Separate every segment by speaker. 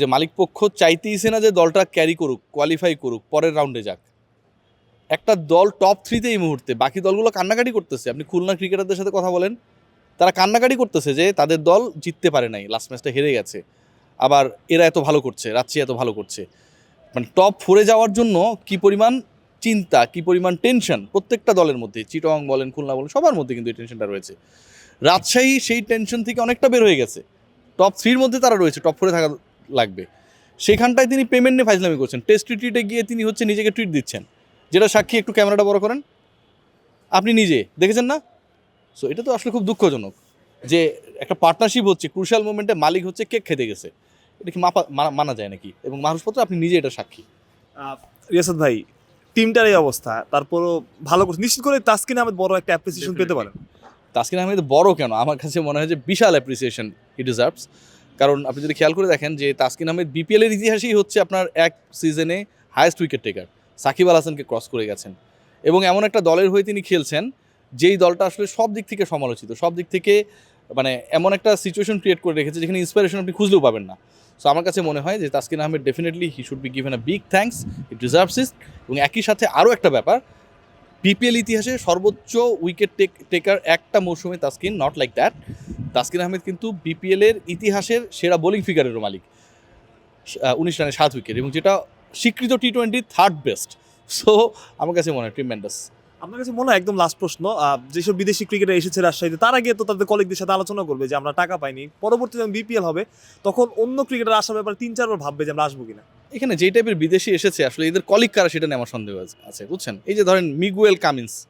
Speaker 1: যে মালিক পক্ষ চাইতেইছে না যে দলটা ক্যারি করুক কোয়ালিফাই করুক, পরের রাউন্ডে যাক। একটা দল টপ থ্রিতে এই মুহূর্তে, বাকি দলগুলো কান্নাকাটি করতেছে। আপনি খুলনা ক্রিকেটারদের সাথে কথা বলেন, তারা কান্নাকাটি করতেছে যে তাদের দল জিততে পারে নাই লাস্ট ম্যাচটা হেরে গেছে। আবার এরা এত ভালো করছে রাচ্ছি এত ভালো করছে। মানে টপ ফোরে যাওয়ার জন্য কি পরিমাণ চিন্তা, কি পরিমাণ টেনশন প্রত্যেকটা দলের মধ্যে চিটং বলেন, খুলনা বলেন, সবার মধ্যে কিন্তু এই টেনশনটা রয়েছে। রাজশাহী সেই টেনশন থেকে অনেকটা বের হয়ে গেছে। টপ থ্রির মধ্যে তারা রয়েছে টপ ফোরে থাকা লাগবে। সেখানটায় তিনি পেমেন্ট নিয়ে ফাইজলামি করছেন। টেস্ট ট্রিটে গিয়ে তিনি হচ্ছে নিজেকে ট্রিট দিচ্ছেন। যেটা সাক্ষী একটু ক্যামেরাটা বড় করেন। আপনি নিজে দেখেছেন না? সো এটা তো আসলে খুব দুঃখজনক যে একটা পার্টনারশিপ হচ্ছে ক্রুশাল মোমেন্টে মালিক হচ্ছে কেক খেতে গেছে। এটা কি মাপা মানা- যায় নাকি? এবং মানুষপত্র আপনি নিজে এটা সাক্ষী।
Speaker 2: আহ, রিয়াসাত ভাই টিমটার এই অবস্থা তারপরও ভালো করছে। নিশ্চিত করে তাসকিন আহমেদ বড় একটা অ্যাপ্রিসিয়েশন পেতে পারেন।
Speaker 1: তাসকিন আহমেদ বড় কেন? আমার কাছে মনে হয় যে বিশাল অ্যাপ্রিসিয়েশন হি ডিজার্ভস কারণ আপনি যদি খেয়াল করে দেখেন যে তাসকিন আহমেদ বিপিএল এর ইতিহাসেই হচ্ছে আপনার এক সিজনে highest wicket taker Shakib Al হাসানকে ক্রস করে গেছেন। এবং এমন একটা দলের হয়ে তিনি খেলছেন, যেই দলটা আসলে সব দিক থেকে সমালোচিত, সব দিক থেকে মানে এমন একটা সিচুয়েশন ক্রিয়েট করে রেখেছে যেখানে ইন্সপিরেশন আপনি খুঁজলেও পাবেন না। সো আমার কাছে মনে হয় যে Taskin Ahmed definitely he should be given a big thanks it deserves is এবং একই সাথে আরও একটা ব্যাপার বিপিএল ইতিহাসে সর্বোচ্চ উইকেট টেক টেকার একটা মৌসুমে Taskin not like that Taskin Ahmed কিন্তু বিপিএল এর ইতিহাসের সেরা বোলিং ফিগারেরও মালিক। উনিশ রানে সাত উইকেট এবং যেটা স্বীকৃত T twenty third best so আমার কাছে মনে হয় ট্রিমেন্ডাস
Speaker 2: আপনার কাছে মনে হয় একদম লাস্ট প্রশ্ন যেসব বিদেশি ক্রিকেটার এসেছে রাজশাহীতে, তার আগে তো তাদের কলিগদের সাথে আলোচনা করবে যে আমরা টাকা পাইনি, পরবর্তীতে যখন বিপিএল হবে, তখন অন্য ক্রিকেটার আসার ব্যাপারে তিন চারবার ভাববে যে আমরা আসব কিনা।
Speaker 1: এখানে যেই টাইপের বিদেশি এসেছে, আসলে এদের কলিগ কারা সেটা নিয়ে আমার সন্দেহ আছে- আছে, বুঝছেন? এই যে ধরেন মিগুয়েল কামিন্স,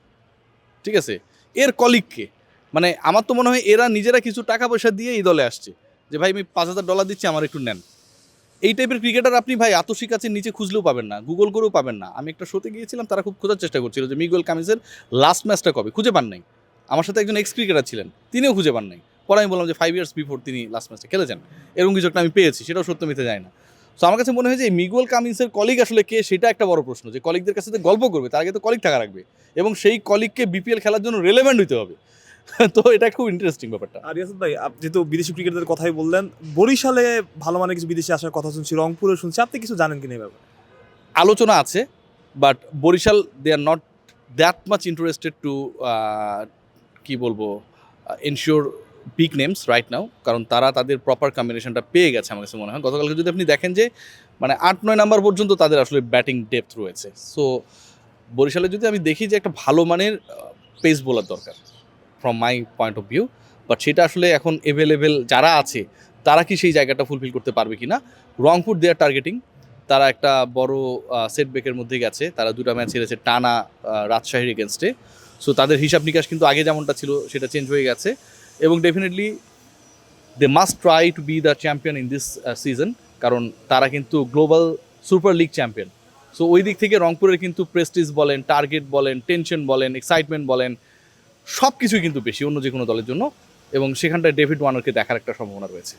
Speaker 1: ঠিক আছে? এর কলিগকে মানে আমার তো মনে হয় এরা নিজেরা কিছু টাকা পয়সা দিয়ে এই দলে আসছে, যে ভাই আমি পাঁচ হাজার ডলার দিচ্ছি, আমার একটু নেন। এই টাইপের ক্রিকেটার আপনি ভাই আতসী কাছে নিচে খুঁজলেও পাবেন না গুগল করেও পাবেন না। আমি একটা শোতে গিয়েছিলাম, তারা খুব খোঁজার চেষ্টা করছিল যে মিগুয়েল কামিন্সের লাস্ট ম্যাচটা কবে? খুঁজে পান নাই। আমার সাথে একজন এক্স ক্রিকেটার ছিলেন, তিনিও খুঁজে পান নাই। পরে আমি বললাম যে ফাইভ ইয়ার্স বিফোর তিনি লাস্ট ম্যাচটা খেলেছেন। এরকম কিছু একটা আমি পেয়েছি, সেটাও সত্য মিথ্যে যায় না। সো আমার কাছে মনে হয় যে মিগুয়েল কামিন্সের কলিগ আসলে কে সেটা একটা বড় প্রশ্ন যে কলিগদের কাছে তো গল্প করবে তার আগে তো কলিগ থাকা রাখবে এবং সেই কলিগকে বিপিএল খেলার জন্য রেলেভেন্ট হতে হবে। তো এটা খুব ইন্টারেস্টিং ব্যাপারটা।
Speaker 2: আর রিয়াসাত ভাই আপ- যেহেতু বিদেশি ক্রিকেটারদের কথাই বললেন বরিশালে ভালো মানে কিছু বিদেশি আসার কথা শুনছি রংপুরে শুনছি আপনি কিছু জানেন কিনা ব্যাপারে?
Speaker 1: আলোচনা আছে but Barishal they are not that much interested to কি বলব ensure big names right now কারণ তারা তাদের প্রপার কম্বিনেশনটা পেয়ে গেছে আমার কাছে মনে হয়। গতকালকে যদি আপনি দেখেন যে মানে আট, নয় নাম্বার পর্যন্ত তাদের আসলে ব্যাটিং ডেপথ রয়েছে। সো বরিশালে যদি আমি দেখি যে একটা ভালো মানের পেস বোলার দরকার from my point of view but সেটা আসলে এখন এভেলেবেল যারা আছে, তারা কি সেই জায়গাটা ফুলফিল করতে পারবে কি না রংপুর দেয়ার টার্গেটিং তারা একটা বড় সেটব্যাকের মধ্যে গেছে, তারা দুটো ম্যাচ হেরেছে টানা রাজশাহীর এগেনস্টে সো তাদের হিসাব নিকাশ কিন্তু আগে যেমনটা ছিল, সেটা চেঞ্জ হয়ে গেছে। এবং definitely they must try to be the champion in this season কারণ তারা কিন্তু global super league champion so ওই দিক থেকে রংপুরের কিন্তু প্রেস্টিজ বলেন টার্গেট বলেন টেনশন বলেন এক্সাইটমেন্ট বলেন সব কিছুই কিন্তু বেশি অন্য যে কোনো দলের জন্য এবং সেখানটায় ডেভিড ওয়ানারকে দেখার একটা সম্ভাবনা রয়েছে।